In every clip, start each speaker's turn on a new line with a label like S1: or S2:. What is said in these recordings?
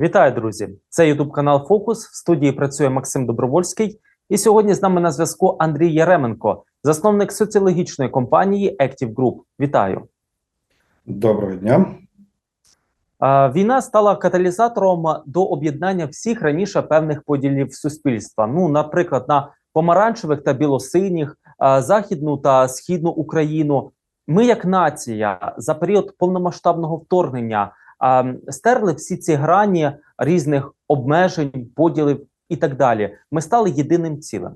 S1: Вітаю, друзі! Це Ютуб канал Фокус. В студії працює Максим Добровольський. І сьогодні з нами на зв'язку Андрій Яременко, засновник соціологічної компанії Active Group. Вітаю!
S2: Доброго дня.
S1: Війна стала каталізатором до об'єднання всіх раніше певних поділів суспільства. Ну, наприклад, на помаранчевих та білосиніх, західну та східну Україну. Ми, як нація, за період повномасштабного вторгнення стерли всі ці грані різних обмежень, поділів і так далі. Ми стали єдиним цілим.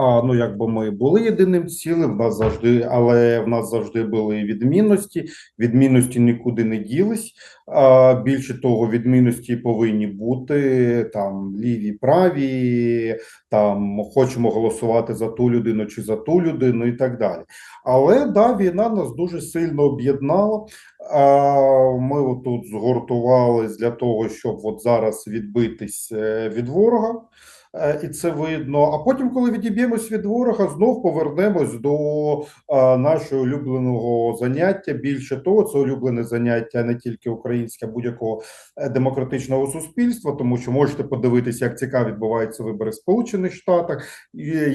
S2: А ну якби ми були єдиним цілим, в нас завжди, але в нас завжди були відмінності. Відмінності нікуди не ділись. А більше того, відмінності повинні бути там ліві, праві, там хочемо голосувати за ту людину чи за ту людину, і так далі. Але да, війна нас дуже сильно об'єднала. Ми отут згуртувались для того, щоб от зараз відбитись е, від ворога. Е, І це видно. А потім, коли відіб'ємось від ворога, знов повернемось до нашого улюбленого заняття. Більше того, це улюблене заняття не тільки українське, а будь-якого е, демократичного суспільства, тому що можете подивитися, як цікаво відбуваються вибори в Сполучених Штатах,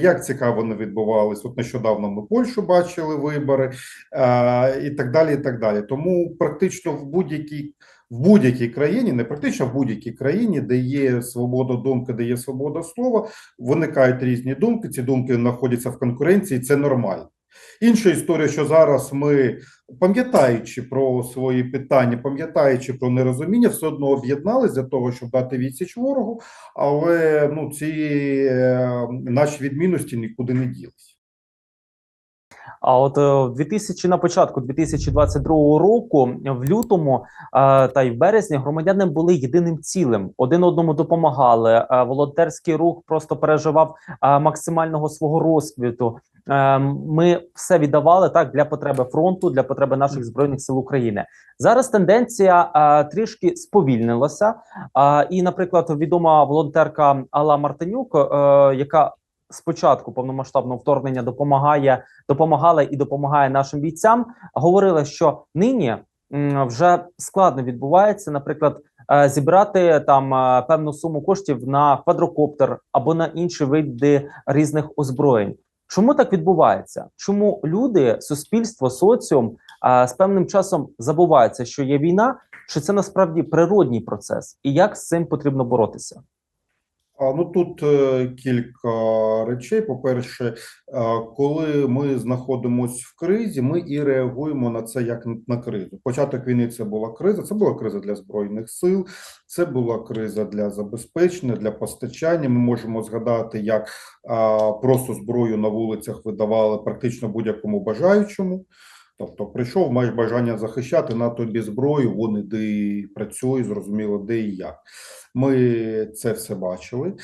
S2: як цікаво вони відбувались. От нещодавно ми Польщу бачили вибори, е, і так далі. І так далі. Тому практично в будь-якій в будь-якій країні, не практично в будь-якій країні, де є свобода думки, де є свобода слова, виникають різні думки. Ці думки знаходяться в конкуренції. Це нормально. Інша історія, що зараз ми, пам'ятаючи про свої питання, пам'ятаючи про нерозуміння, все одно об'єднались для того, щоб дати відсіч ворогу, але ну ці е, наші відмінності нікуди не ділись.
S1: А от е, в 2000, на початку 2022 року, в лютому е, та й в березні, громадяни були єдиним цілим, один одному допомагали. Е, волонтерський рух просто переживав максимального свого розквіту. Ми все віддавали так для потреби фронту, для потреби наших збройних сил України. Зараз тенденція е, трішки сповільнилася. Е, і, наприклад, відома волонтерка Алла Мартинюк, е, яка спочатку повномасштабного вторгнення допомагає, допомагала і допомагає нашим бійцям. Говорила, що нині вже складно відбувається, наприклад, е, зібрати там е, певну суму коштів на квадрокоптер або на інші види різних озброєнь. Чому так відбувається? Чому люди, суспільство, соціум е, з певним часом забуваються, що є війна, чи це насправді природній процес, і як з цим потрібно боротися?
S2: Ну тут е, кілька речей. По-перше, е, коли ми знаходимося в кризі, ми і реагуємо на це як на кризу. Початок війни це була криза. Це була криза для збройних сил, це була криза для забезпечення, для постачання. Ми можемо згадати, як просто зброю на вулицях видавали практично будь-якому бажаючому. Тобто прийшов, маєш бажання захищати на тобі зброю, вон іди працюй, зрозуміло, де і як. Ми це все бачили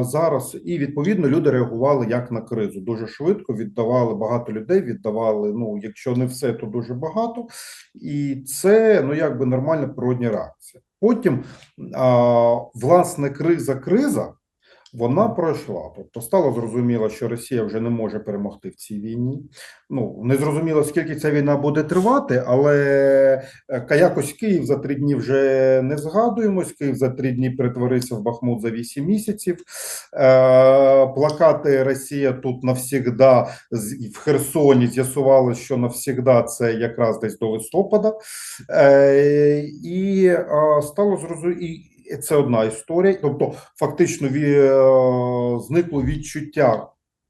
S2: зараз, і відповідно люди реагували як на кризу. Дуже швидко віддавали багато людей. Віддавали. Ну, якщо не все, то дуже багато, і це ну якби нормальна природня реакція. Потім а, власне криза, криза. Вона пройшла, тобто стало зрозуміло, що Росія вже не може перемогти в цій війні. Ну не зрозуміло, скільки ця війна буде тривати, але е, якось Київ за три дні вже не згадуємось. Київ за три дні перетворився в Бахмут за вісім місяців. Е, Плакати Росія тут навсігда в Херсоні з'ясували, що навсігда це якраз десь до листопада. Е, І стало зрозуміло. Це одна історія. Тобто, фактично е, зникло відчуття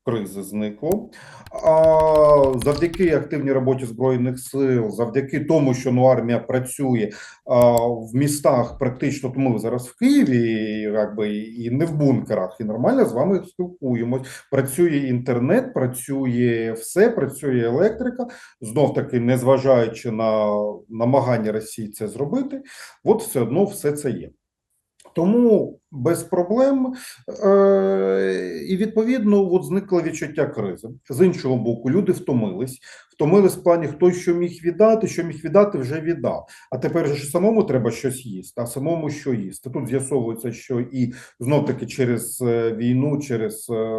S2: кризи зникло. А завдяки активній роботі збройних сил, завдяки тому, що ну армія працює а, в містах, практично тому ми зараз в Києві, якби і не в бункерах, і нормально з вами спілкуємось. Працює інтернет, працює все, працює електрика. Знов таки, незважаючи на намагання Росії це зробити, от все одно все це є. Тому без проблем е, і відповідно от зникло відчуття кризи. З іншого боку, люди втомились. втомились в плані, хто що міг віддати, що міг віддати, вже віддав. А тепер ж самому треба щось їсти, а самому що їсти. Тут з'ясовується, що і знов таки через е, війну, через е,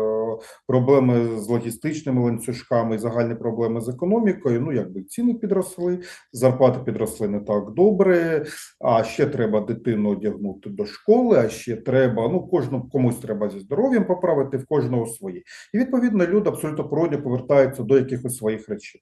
S2: проблеми з логістичними ланцюжками, загальні проблеми з економікою. Ну якби ціни підросли, зарплати підросли не так добре. А ще треба дитину одягнути до школи. А ще треба, ну кожному комусь треба зі здоров'ям поправити, в кожного своє. І відповідно люди абсолютно природно повертаються до якихось своїх речей.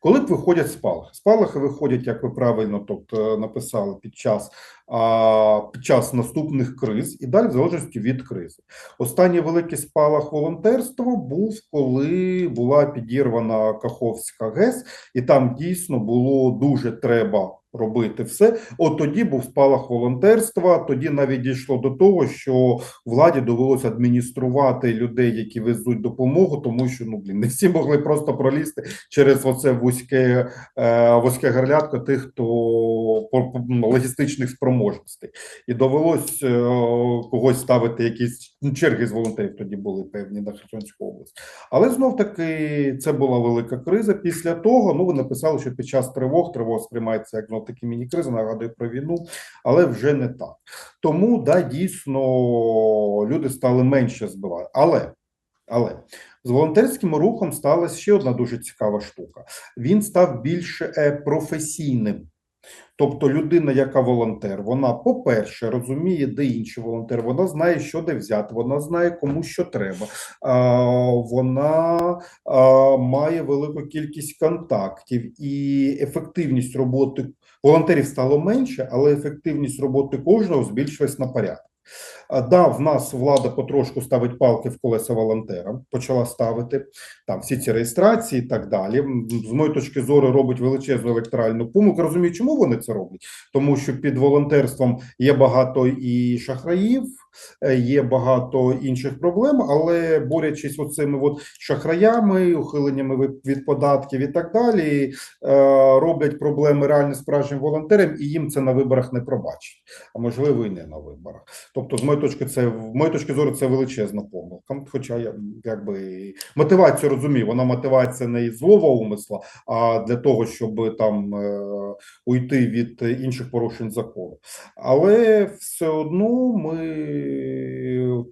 S2: Коли б виходять спалахи, спалахи виходять, як ви правильно тобто, написали, під час, а, під час наступних криз і далі в залежності від кризи. Останній великий спалах волонтерства був, коли була підірвана Каховська ГЕС, і там дійсно було дуже треба робити все. От тоді був спалах волонтерства. Тоді навіть дійшло до того, що владі довелося адмініструвати людей, які везуть допомогу, тому що ну блін, не всі могли просто пролізти через оце вузьке е, вузьке горлятко тих, хто ну, логістичних спроможностей, і довелось е, когось ставити якісь ну, черги з волонтерів. Тоді були певні на Херсонську область. Але знов таки це була велика криза. Після того ну ви написали, що під час тривог тривога сприймається як знов таки міні-криза, нагадує про війну, але вже не так. Тому да, дійсно люди стали менше збивати. Але, але з волонтерським рухом сталася ще одна дуже цікава штука. Він став більш е, професійним. Тобто людина, яка волонтер, вона, по-перше, розуміє, де інші волонтери, вона знає, що де взяти, вона знає, кому що треба. Вона має велику кількість контактів і ефективність роботи волонтерів стало менше, але ефективність роботи кожного збільшилась на порядок. Да, в нас влада потрошку ставить палки в колеса волонтерам, почала ставити там всі ці реєстрації і так далі. З моєї точки зору робить величезну електоральну помилку. Розумію, чому вони це роблять? Тому що під волонтерством є багато і шахраїв, е, є багато інших проблем, але борючись оцими от шахраями, ухиленнями від- податків і так далі, е, роблять проблеми реально справжнім волонтерам, і їм це на виборах не пробачать, а можливо і не на виборах. Тобто, з моєї точки, це в моєї точки зору, це величезна помилка. Хоча я якби мотивацію розумію, вона мотивація не із злого умисла, а для того, щоб там е, уйти від інших порушень закону. Але все одно ми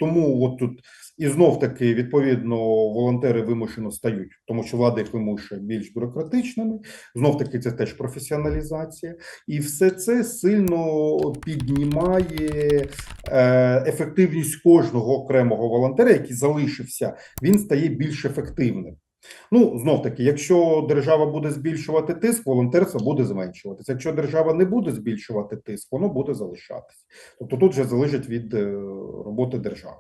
S2: тому от тут і знов таки відповідно волонтери вимушено стають, тому що влада їх вимушує більш бюрократичними. Знов таки це теж професіоналізація, і все це сильно піднімає е, ефективність кожного окремого волонтера, який залишився, він стає більш ефективним. Ну, знов таки, якщо держава буде збільшувати тиск, волонтерство буде зменшуватися. Якщо держава не буде збільшувати тиск, воно буде залишатися. Тобто тут вже залежить від е, роботи держави.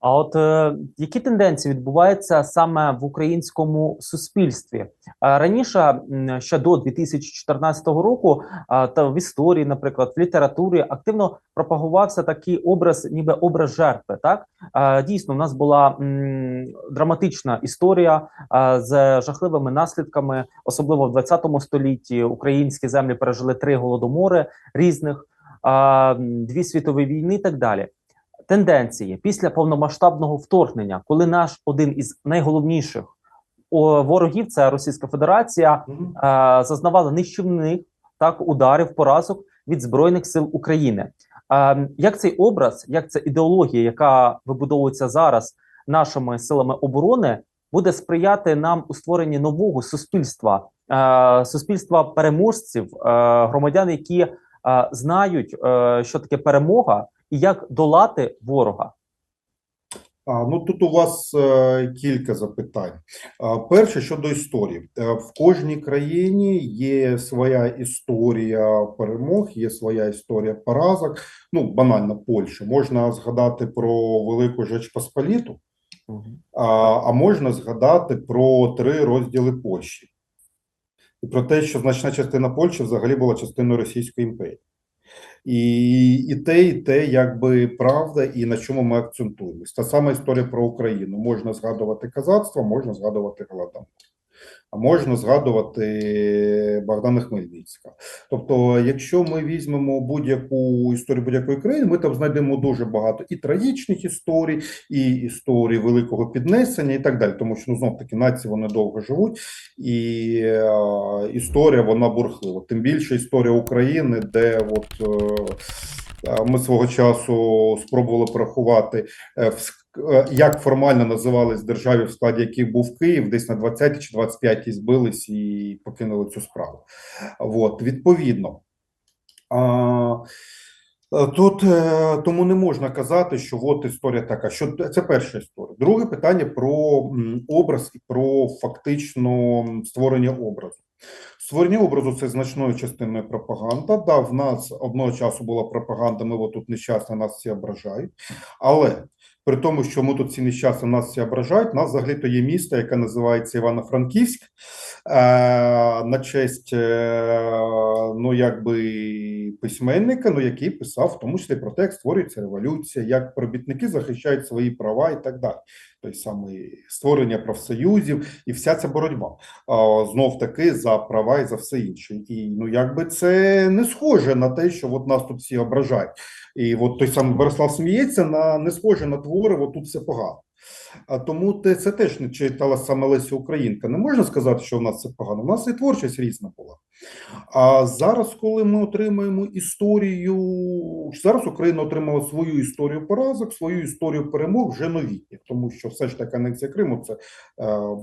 S1: А от е, які тенденції відбуваються саме в українському суспільстві? Раніше, ще до 2014 року, та в історії, наприклад, в літературі активно пропагувався такий образ, ніби образ жертви. Так дійсно, у нас була м, драматична історія з жахливими наслідками, особливо в 20 столітті. Українські землі пережили три голодомори різних, дві світові війни і так далі тенденції після повномасштабного вторгнення, коли наш один із найголовніших ворогів, це Російська Федерація, е, зазнавала нищівних так ударів, поразок від збройних сил України. Е, як цей образ, як ця ідеологія, яка вибудовується зараз нашими силами оборони, буде сприяти нам у створенні нового суспільства, е, суспільства переможців, е, громадян, які е, знають, е, що таке перемога і як долати ворога.
S2: А, ну тут у вас е, кілька запитань. А, перше щодо історії. Е, в кожній країні є своя історія перемог, є своя історія поразок. Ну, банально Польща. Можна згадати про Велику Жечпосполіту, а, а можна згадати про три розділи Польщі. І про те, що значна частина Польщі взагалі була частиною Російської імперії. І, і те, і те, якби правда, і на чому ми акцентуємось. Та сама історія про Україну. Можна згадувати казацтво, можна згадувати голодомор. А можна згадувати Богдана Хмельницького. Тобто, якщо ми візьмемо будь-яку історію будь-якої країни, ми там знайдемо дуже багато і трагічних історій, і історій великого піднесення, і так далі. Тому що ну знов таки нації вони довго живуть, і е, історія вона бурхлива. Тим більше історія України, де от. Е, ми свого часу спробували порахувати, е, в як формально називались держави, в складі яких був Київ, десь на 20 чи 25 збились і покинули цю справу. От, відповідно. А, е, Тут е, тому не можна казати, що от історія така. Що це перша історія. Друге питання про образ і про фактично створення образу. Створення образу це значною частиною пропаганда. Да, в нас одного часу була пропаганда, ми от тут нещасно нас всі ображають. Але при тому, що ми тут всі нещасно нас всі ображають, нас взагалі то є місто, яке називається Івано-Франківськ, е, на честь е, ну якби письменника, ну який писав в тому числі про те, як створюється революція, як робітники захищають свої права і так далі. Той самий створення профсоюзів і вся ця боротьба знов таки за права і за все інше. І ну якби це не схоже на те, що от нас тут всі ображають. І от той самий Борислав сміється на не схоже на твори, от тут все погано. А тому це теж не читала саме Леся Українка. Не можна сказати, що в нас це погано. У нас і творчість різна була. А зараз, коли ми отримаємо історію, зараз Україна отримала свою історію поразок, свою історію перемог вже новітніх, тому що все ж таки анексія Криму це е,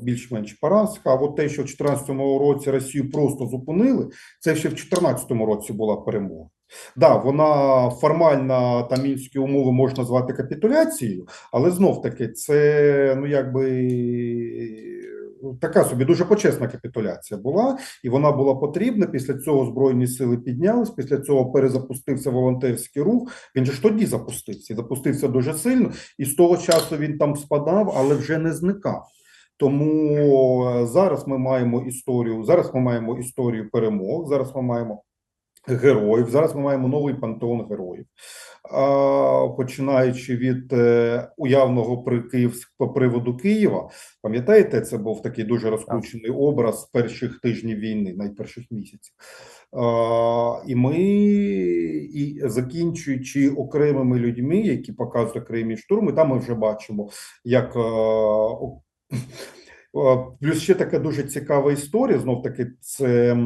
S2: більш-менш поразка. А от те, що в 2014 році Росію просто зупинили, це ще в 2014 році була перемога. Да, вона формально там мінські умови можна назвати капітуляцією, але знов таки це ну якби така собі дуже почесна капітуляція була, і вона була потрібна. Після цього збройні сили піднялись. Після цього перезапустився волонтерський рух. Він же ж тоді запустився, і запустився дуже сильно, і з того часу він там спадав, але вже не зникав. Тому е, зараз ми маємо історію. Зараз ми маємо історію перемог. Зараз ми маємо героїв. Зараз ми маємо новий пантеон героїв, починаючи від е, уявного при Київ по приводу Києва. Пам'ятаєте, це був такий дуже розкручений образ перших тижнів війни, найперших місяців. І ми, і закінчуючи окремими людьми, які показують окремі штурми, там ми вже бачимо, як. Е, Плюс ще така дуже цікава історія. Знов таки, це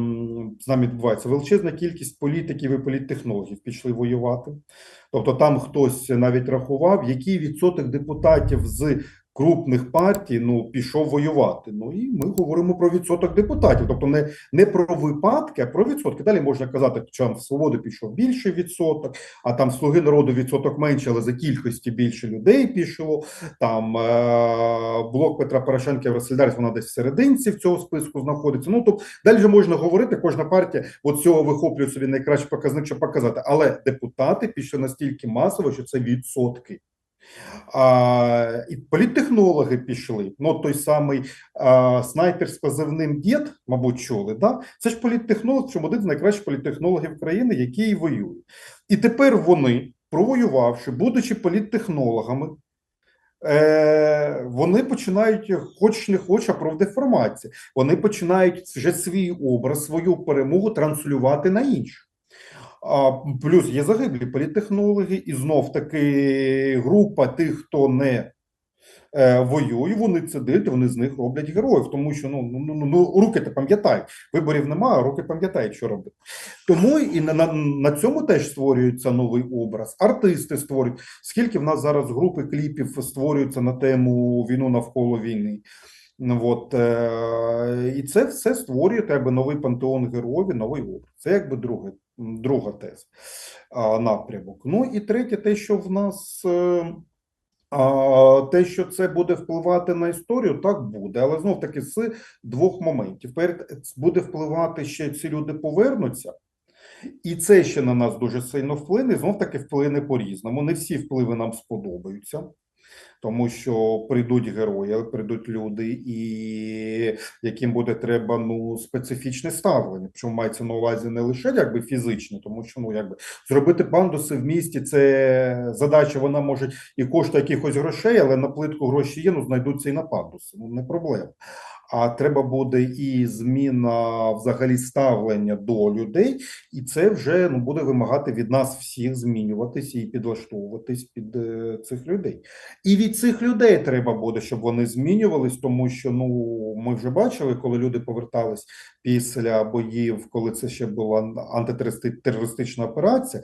S2: з нами відбувається величезна кількість політиків і політтехнологів пішли воювати. Тобто, там хтось навіть рахував, який відсоток депутатів з крупних партій ну пішов воювати. Ну і ми говоримо про відсоток депутатів, тобто не, не про випадки, а про відсотки. Далі можна казати, що в свободу пішов більший відсоток, а там слуги народу відсоток менше, але за кількості більше людей пішло. Там е- блок Петра Порошенка Євросолідарність, вона десь в серединці в цього списку знаходиться. Ну тобто далі можна говорити, кожна партія от цього вихоплює собі найкращий показник, щоб показати. Але депутати пішли настільки масово, що це відсотки. А, і політтехнологи пішли. Ну, той самий а, снайпер з позивним дід, мабуть, чули. Да? Це ж політтехнолог, що один з найкращих політтехнологів країни, який воює. І тепер вони, провоювавши, будучи політтехнологами, е, вони починають, хоч не хоч, а про деформацію. Вони починають вже свій образ, свою перемогу транслювати на інших. Плюс є загиблі політтехнологи, і знов таки група тих, хто не е, воює, вони сидять, вони з них роблять героїв, тому що ну, ну, ну, ну руки то пам'ятають. Виборів немає, а руки пам'ятають, що робити. Тому і на, на, на цьому теж створюється новий образ. Артисти створюють. Скільки в нас зараз групи кліпів створюються на тему війну навколо війни? От, е, і це все створює тебе новий пантеон героїв, новий образ. Це якби друге, друга теза напрямок. Ну і третє, те, що в нас. Е, те, що це буде впливати на історію, так буде, але знов таки з двох моментів. Буде впливати ще ці люди повернуться, і це ще на нас дуже сильно вплине. Знов таки вплине по-різному. Не всі впливи нам сподобаються. Тому що прийдуть герої, прийдуть люди, і яким буде треба ну специфічне ставлення. Причому мається на увазі не лише якби фізичне, тому що ну якби зробити пандуси в місті це задача. Вона може і коштує якихось грошей, але на плитку гроші є. Ну знайдуться і на пандуси. Ну не проблема. А треба буде і зміна взагалі ставлення до людей, і це вже ну буде вимагати від нас всіх змінюватися і підлаштовуватись під е, цих людей. І від цих людей треба буде, щоб вони змінювались, тому що ну ми вже бачили, коли люди повертались після боїв, коли це ще була антитерористична операція.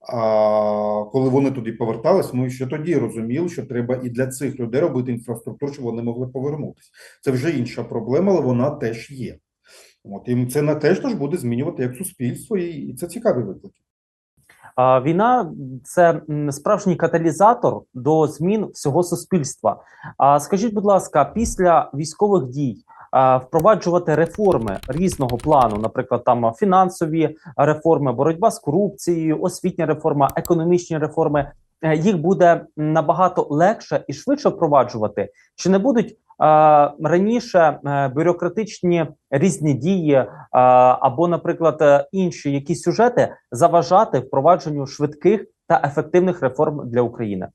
S2: А коли вони туди повертались, ми ще тоді розуміли, що треба і для цих людей робити інфраструктуру, щоб вони могли повернутися. Це вже інша проблема, але вона теж є. От і це на теж теж буде змінювати як суспільство, і, це цікаві виклики.
S1: Війна це справжній каталізатор до змін всього суспільства. А скажіть, будь ласка, після військових дій впроваджувати реформи різного плану, наприклад, там фінансові реформи, боротьба з корупцією, освітня реформа, економічні реформи. е, Їх буде набагато легше і швидше впроваджувати. Чи не будуть а, раніше е, бюрократичні різні дії а, або, наприклад, е, інші якісь сюжети заважати впровадженню швидких та ефективних реформ для України?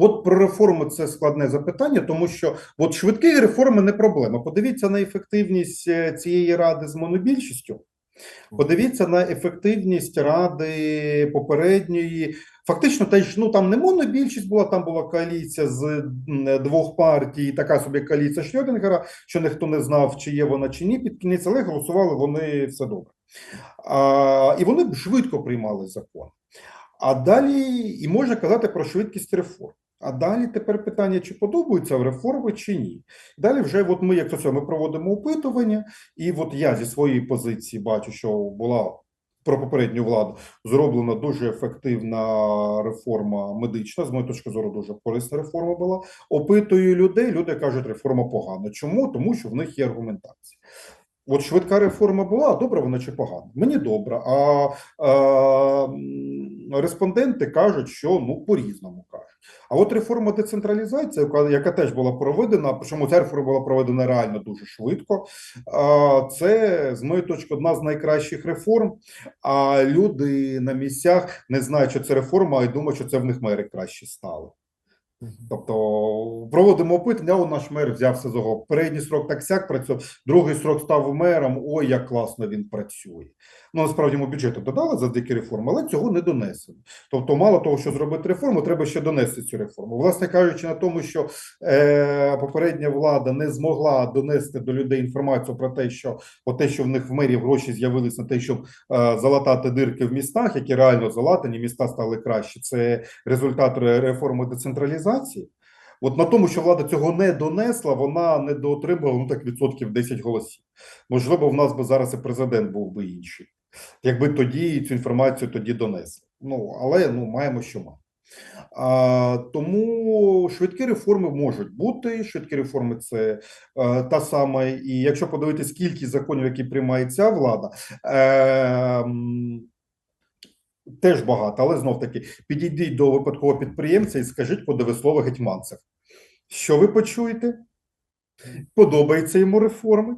S2: От про реформи це складне запитання, тому що от швидкі реформи не проблема. Подивіться на ефективність е, цієї ради з монобільшістю. Подивіться на ефективність ради попередньої. Фактично, теж ну там не монобільшість була, там була коаліція з двох партій, така собі коаліція Шрёдінгера, що ніхто не знав, чи є вона чи ні. Під кінець, але голосували вони все добре. А, і вони б швидко приймали закон. А далі і можна казати про швидкість реформ. А далі тепер питання, чи подобаються реформи, чи ні. Далі вже от ми, як це, ми проводимо опитування, і от я зі своєї позиції бачу, що була про попередню владу зроблена дуже ефективна реформа медична. З моєї точки зору, дуже корисна реформа була. Опитую людей. Люди кажуть, реформа погана. Чому? Тому що в них є аргументація. От швидка реформа була, добре вона чи погана? Мені добре. А, а респонденти кажуть, що ну по-різному кажуть. А от реформа децентралізації, яка, теж була проведена, причому ця реформа була проведена реально дуже швидко. А, це з моєї точки одна з найкращих реформ. А люди на місцях не знають, що це реформа, а й думають, що це в них мери краще стали. Тобто проводимо опитання, у наш мер взявся з його. Передній срок так сяк працював, другий срок став мером. Ой, як класно він працює. Ну насправді йому бюджету додали завдяки реформи, але цього не донесено. Тобто, мало того, що зробити реформу, треба ще донести цю реформу. Власне кажучи, на тому, що е, попередня влада не змогла донести до людей інформацію про те, що от те, що в них в мері гроші з'явились на те, щоб е, залатати дирки в містах, які реально залатані, міста стали краще. Це результат реформи децентралізації. От на тому, що влада цього не донесла, вона не доотримала ну так відсотків 10 голосів. Можливо, в нас би зараз і президент був би інший, якби тоді цю інформацію тоді донесли. Ну але ну маємо, що маємо. А, тому швидкі реформи можуть бути. Швидкі реформи це е, та сама. І якщо подивитись кількість законів, які приймає ця влада, е, теж багато, але знов таки підійдіть до випадкового підприємця і скажіть подиви слово гетьманцев. Що ви почуєте? Подобаються йому реформи,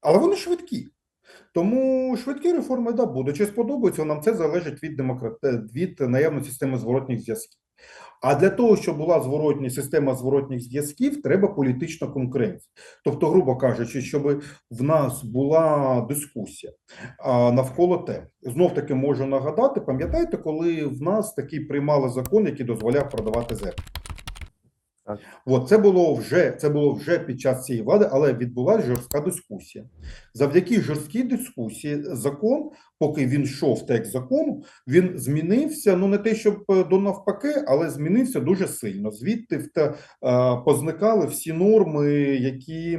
S2: але вони швидкі. Тому швидкі реформи да будуть. Чи сподобаються нам це залежить від демократ... від наявної системи зворотніх зв'язків. А для того, щоб була зворотня система зворотніх зв'язків, треба політична конкуренція. Тобто, грубо кажучи, щоб в нас була дискусія навколо тем. Знов таки можу нагадати, пам'ятаєте, коли в нас такий приймали закон, який дозволяв продавати землю?
S1: Так.
S2: От це було вже це було вже під час цієї влади, але відбулася жорстка дискусія. Завдяки жорсткій дискусії, закон, поки він йшов текст закону, він змінився. Ну не те, щоб е, до навпаки, але змінився дуже сильно. Звідти в е, позникали всі норми, які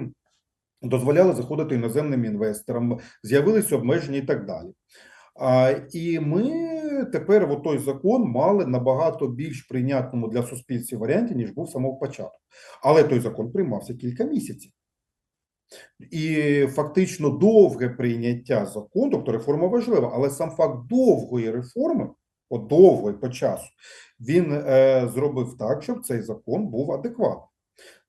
S2: дозволяли заходити іноземним інвесторам, з'явилися обмеження і так далі. А, і ми тепер в той закон мали набагато більш прийнятному для суспільства варіанті, ніж був самого початку. Але той закон приймався кілька місяців. І фактично довге прийняття закону, тобто реформа важлива, але сам факт довгої реформи, от довгої по часу, він е, зробив так, щоб цей закон був адекватний.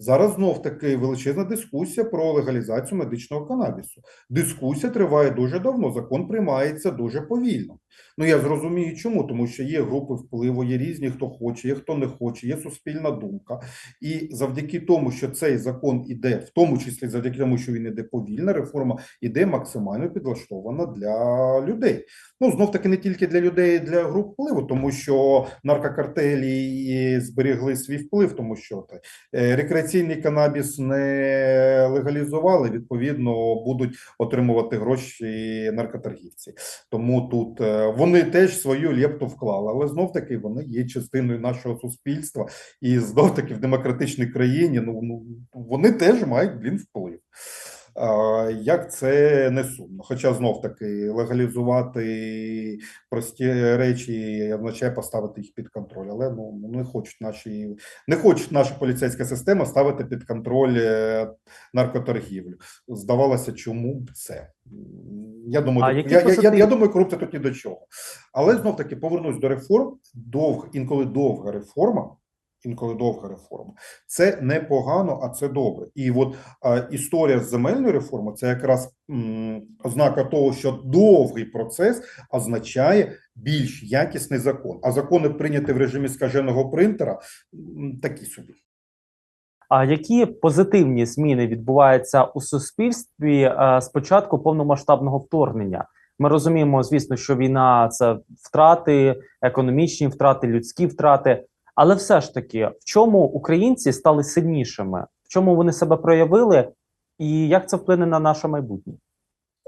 S2: Зараз знов таки величезна дискусія про легалізацію медичного канабісу. Дискусія триває дуже давно. Закон приймається дуже повільно. Ну я зрозумію, чому, тому що є групи впливу, є різні, хто хоче, є хто не хоче, є суспільна думка. І завдяки тому, що цей закон іде, в тому числі завдяки тому, що він іде повільна, реформа іде максимально підлаштована для людей. Ну знов таки не тільки для людей, для груп впливу, тому що наркокартелі і зберігли свій вплив, тому що е, рекреаційний канабіс не легалізували. Відповідно, будуть отримувати гроші наркоторгівці. Тому тут е, вони теж свою лепту вклали, але знов таки вони є частиною нашого суспільства, і знов таки в демократичній країні ну, ну вони теж мають блін вплив. Як це не сумно? Хоча знов таки легалізувати прості речі означає поставити їх під контроль, але ну не хочуть наші не хочуть наша поліцейська система ставити під контроль е, наркоторгівлю. Здавалося, чому б це? Я думаю, я, я, я, я думаю, корупція тут ні до чого. Але знов таки повернусь до реформ. Довг, інколи довга реформа. Інколи довга реформа, це непогано, а це добре. І от історія з земельною реформою це якраз ознака того, що довгий процес означає більш якісний закон. А закони прийняті в режимі скаженого принтера такі собі.
S1: А які позитивні зміни відбуваються у суспільстві з початку повномасштабного вторгнення? Ми розуміємо, звісно, що війна це втрати, економічні втрати, людські втрати. Але все ж таки, в чому українці стали сильнішими? В чому вони себе проявили, і як це вплине на наше майбутнє?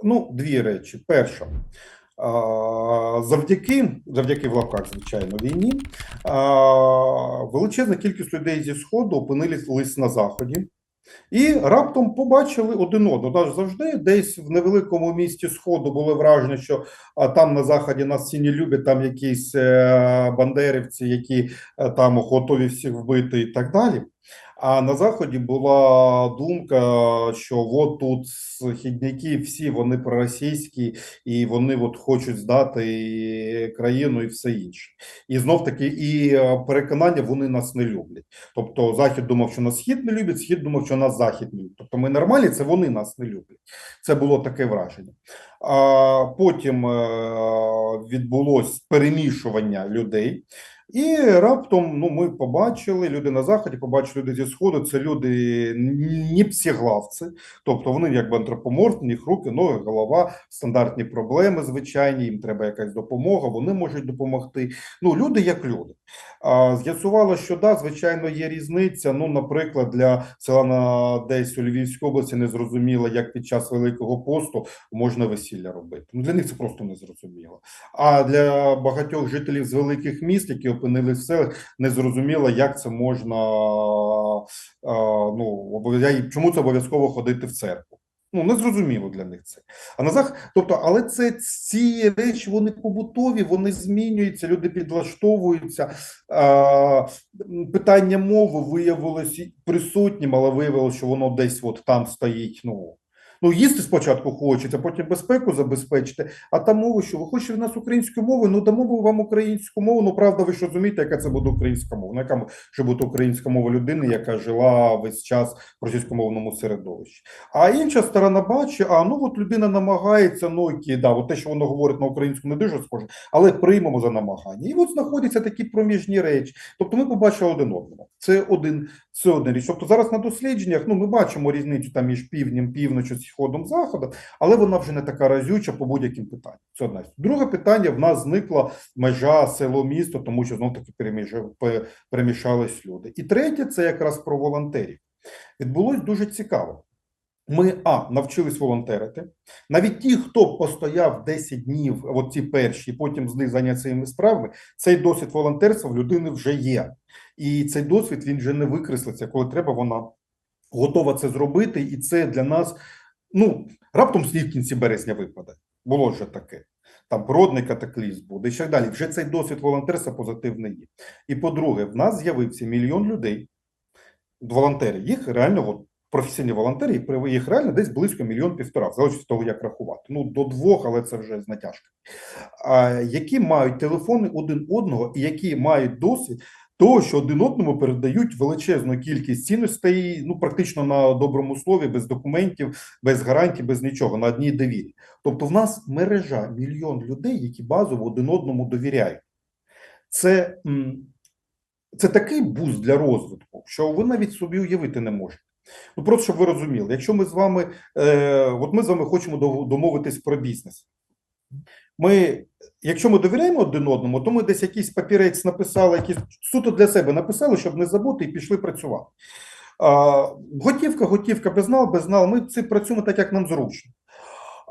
S2: Ну, дві речі. Перша, завдяки, завдяки в лапках, звичайно, війні, величезна кількість людей зі Сходу опинились на Заході. І раптом побачили один одного. Навіть завжди десь в невеликому місті Сходу було враження, що а, там на заході нас всі не люблять, там якісь е, бандерівці, які е, там готові всіх вбити і так далі. А на заході була думка, що от тут східняки всі вони проросійські, і вони от хочуть здати країну і все інше. І знов таки, і е, переконання вони нас не люблять. Тобто Захід думав, що нас схід не любить, схід думав, що нас захід не любить. Тобто ми нормальні, це вони нас не люблять. Це було таке враження. А потім е, відбулось перемішування людей. І раптом ну, ми побачили люди на заході, побачили люди зі сходу. Це люди ні псіглавці, тобто вони якби антропоморфні, їх руки, ноги, голова, стандартні проблеми, звичайні. Їм треба якась допомога. Вони можуть допомогти. Ну, люди як люди. А з'ясувало, що да, звичайно, є різниця. Ну, наприклад, для села на десь у Львівській області не зрозуміло, як під час Великого посту можна весілля робити. Ну, для них це просто не зрозуміло. А для багатьох жителів з великих міст, які опинились в селах, не зрозуміло, як це можна ну обов'язково- чому це обов'язково ходити в церкву. Ну, не зрозуміло для них це. А на зах... тобто, але це ці речі вони побутові, вони змінюються, люди підлаштовуються. А, питання мови виявилось присутнім, але виявилося, що воно десь от там стоїть. Ну, ну їсти спочатку хочеться, потім безпеку забезпечити. А та мова, що ви хочете в нас українською мовою, ну дамо ми вам українську мову. Ну правда, ви ж розумієте, яка це буде українська мова? Ну, яка може бути українська мова людини, яка жила весь час в російськомовному середовищі. А інша сторона бачить, а ну от людина намагається, ну окей, да, от те, що воно говорить на українську, не дуже схоже, але приймемо за намагання. І от знаходяться такі проміжні речі. Тобто ми побачили один одного. Це один, це одна річ. Тобто зараз на дослідженнях ну ми бачимо різницю там між півднем, півночі, сходом, заходом, але вона вже не така разюча по будь-яким питанням. Це одна Друге питання: в нас зникла межа село місто, тому що знов таки перемішались люди. І третє це якраз про волонтерів. Відбулось дуже цікаво. Ми а навчились волонтерити. Навіть ті, хто постояв 10 днів, от ці перші, потім з них зайняться своїми справами, цей досвід волонтерства в людини вже є. І цей досвід він вже не викреслиться. Коли треба, вона готова це зробити, і це для нас. Ну раптом сніг в кінці березня випаде. Було вже таке. Там природний катаклізм буде і так далі. Вже цей досвід волонтерства позитивний є. І по-друге, в нас з'явився мільйон людей, волонтерів. Їх реально от, професійні волонтери, їх реально десь близько мільйон півтора, в залежності від того, як рахувати. Ну до двох, але це вже з натяжкою. А, які мають телефони один одного і які мають досвід того, що один одному передають величезну кількість цінностей, ну практично на доброму слові, без документів, без гарантій, без нічого, на одній довірі. Тобто, в нас мережа мільйон людей, які базово один одному довіряють. Це, це такий буст для розвитку, що ви навіть собі уявити не можете. Ну просто щоб ви розуміли, якщо ми з вами, е, от ми з вами хочемо домовитись про бізнес. Ми, якщо ми довіряємо один одному, то ми десь якийсь папірець написали, якийсь суто для себе написали, щоб не забути, і пішли працювати. А, готівка, готівка, безнал, безнал. Ми це працюємо так, як нам зручно.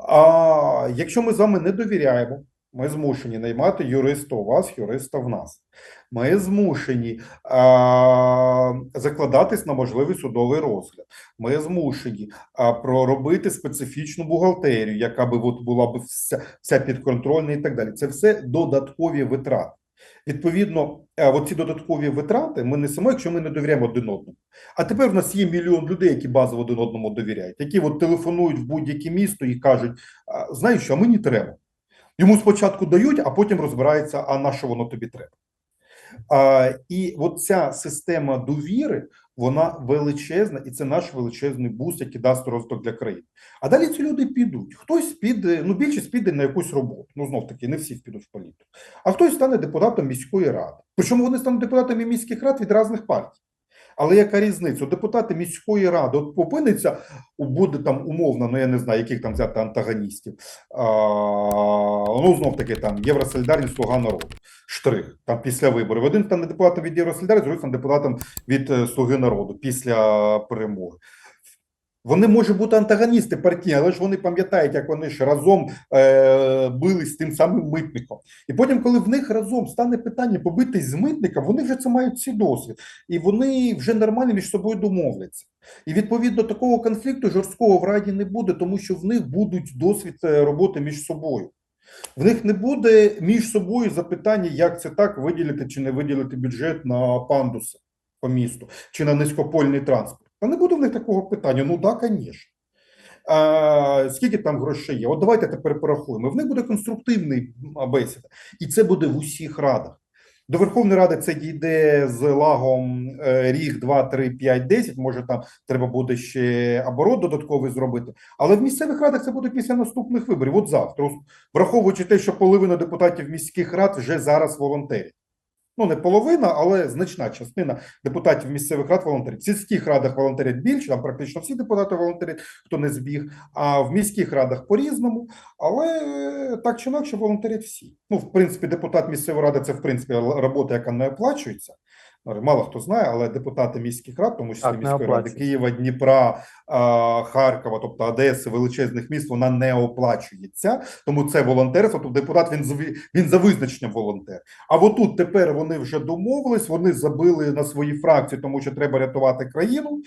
S2: А якщо ми з вами не довіряємо, ми змушені наймати юриста у вас, юриста в нас. Ми змушені а, закладатись на можливий судовий розгляд. Ми змушені а, проробити специфічну бухгалтерію, яка би от була б вся, вся підконтрольна і так далі. Це все додаткові витрати. Відповідно, е, от додаткові витрати ми несемо, якщо ми не довіряємо один одному. А тепер в нас є мільйон людей, які базово один одному довіряють, які от телефонують в будь-яке місто і кажуть: «А, знаєш що, мені треба. Йому спочатку дають, а потім розбирається, а на що воно тобі треба. А, і от ця система довіри, вона величезна, і це наш величезний буст, який дасть розвиток для країни. А далі ці люди підуть. Хтось піде, ну більшість піде на якусь роботу. Ну знов таки, не всі підуть в політику. А хтось стане депутатом міської ради. Причому вони стануть депутатами міських рад від різних партій. Але яка різниця? Депутати міської ради от опиниться, буде там умовно, ну я не знаю, яких там взяти антагоністів. А, ну знов таки там Євросолідарність, Слуга народу. Штрих там після виборів. Один там депутатом від Євросолідарності, другий там депутатом від е, Слуги народу після перемоги. Вони можуть бути антагоністи партії, але ж вони пам'ятають, як вони ж разом е, бились з тим самим митником. І потім, коли в них разом стане питання побитись з митником, вони вже це мають цей досвід, і вони вже нормально між собою домовляться. І відповідно такого конфлікту жорсткого в раді не буде, тому що в них будуть досвід е, роботи між собою. В них не буде між собою запитання, як це так виділити чи не виділити бюджет на пандуси по місту, чи на низькопольний транспорт. Та не буде в них такого питання. Ну так, звісно. А, скільки там грошей є? От давайте тепер порахуємо. В них буде конструктивний бесіда, і це буде в усіх радах. До Верховної Ради це дійде з лагом е, рік, 2, 3, 5, 10. Може, там треба буде ще оборот додатковий зробити. Але в місцевих радах це буде після наступних виборів. От завтра, враховуючи те, що половина депутатів міських рад вже зараз волонтерять. Ну, не половина, але значна частина депутатів місцевих рад волонтерять. В сільських радах волонтерять більше, там практично всі депутати волонтерять, хто не збіг. А в міських радах по-різному. Але е, так чи інакше волонтерять всі. Ну, в принципі, депутат місцевої ради це в принципі робота, яка не оплачується. Мало хто знає, але депутати міських рад, тому числі
S1: Так,
S2: міської ради. Києва, Дніпра, Харкова, тобто Одеси, величезних міст, вона не оплачується. Тому це волонтерство. Тобто депутат він він за визначенням волонтер. А отут тепер вони вже домовились, вони забили на свої фракції, тому що треба рятувати країну.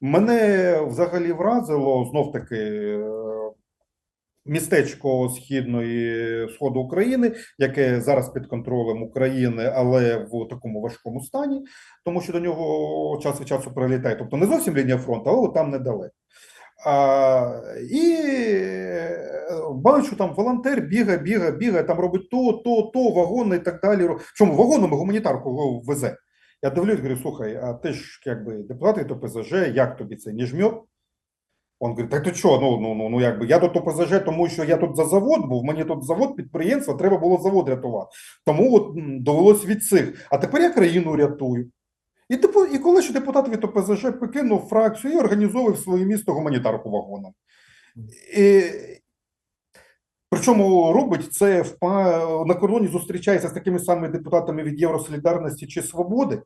S2: Мене взагалі вразило знов таки е, містечко східної сходу України, яке зараз під контролем України, але в такому важкому стані, тому що до нього час від часу прилітає. Тобто не зовсім лінія фронту, але там недалеко. А, і е, бачу, там волонтер бігає, бігає, бігає, там робить то, то, то, вагони і так далі. Чому вагонами гуманітарку везе? Я дивлюсь, говорю, слухай, а ти ж якби депутат від ОПЗЖ, як тобі це не жмет? Он говорить, так ти що, ну, ну, ну, ну якби я тут ОПЗЖ, тому що я тут за завод був, мені тут завод, підприємство, треба було завод рятувати. Тому от довелось від цих. А тепер я країну рятую. І, типу, і коли ще депутат від ОПЗЖ покинув фракцію і організовував своє місто гуманітарку вагоном. І, причому робить це в на кордоні зустрічається з такими самими депутатами від Євросолідарності чи Свободи.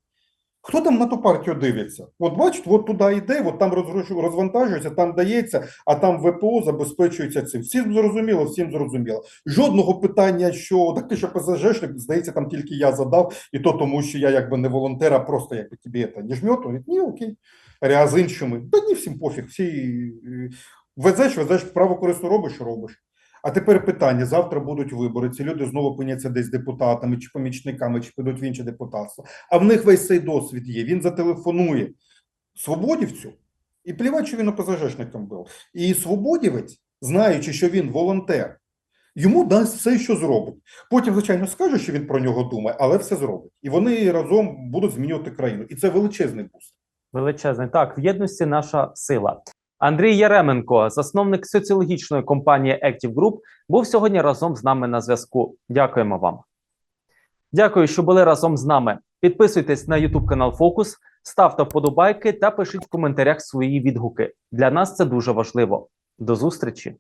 S2: Хто там на ту партію дивиться? От бачите, от туди йде, от там розвантажується, там дається, а там ВПО забезпечується цим. Всім зрозуміло, всім зрозуміло. Жодного питання, що так ти що ПЗЖшник, здається, там тільки я задав, і то тому, що я якби не волонтер, а просто якби тобі це не. Говорить, ні, окей. А з іншими, та ні, всім пофіг. Всі е, везеш, везеш, право корисно робиш, робиш. А тепер питання: завтра будуть вибори. Ці люди знову опиняться десь депутатами чи помічниками, чи підуть в інше депутатство. А в них весь цей досвід є. Він зателефонує свободівцю і плівать, що він ОПЗЖшником був. І свободівець, знаючи, що він волонтер, Йому дасть все, що зробить. Потім, звичайно, скаже, що він про нього думає, але все зробить. І вони разом будуть змінювати країну. І це величезний буст.
S1: Величезний так, в єдності наша сила. Андрій Яременко, засновник соціологічної компанії Active Group, був сьогодні разом з нами на зв'язку. Дякуємо вам. Дякую, що були разом з нами. Підписуйтесь на YouTube канал Фокус, ставте вподобайки та пишіть в коментарях свої відгуки. Для нас це дуже важливо. До зустрічі!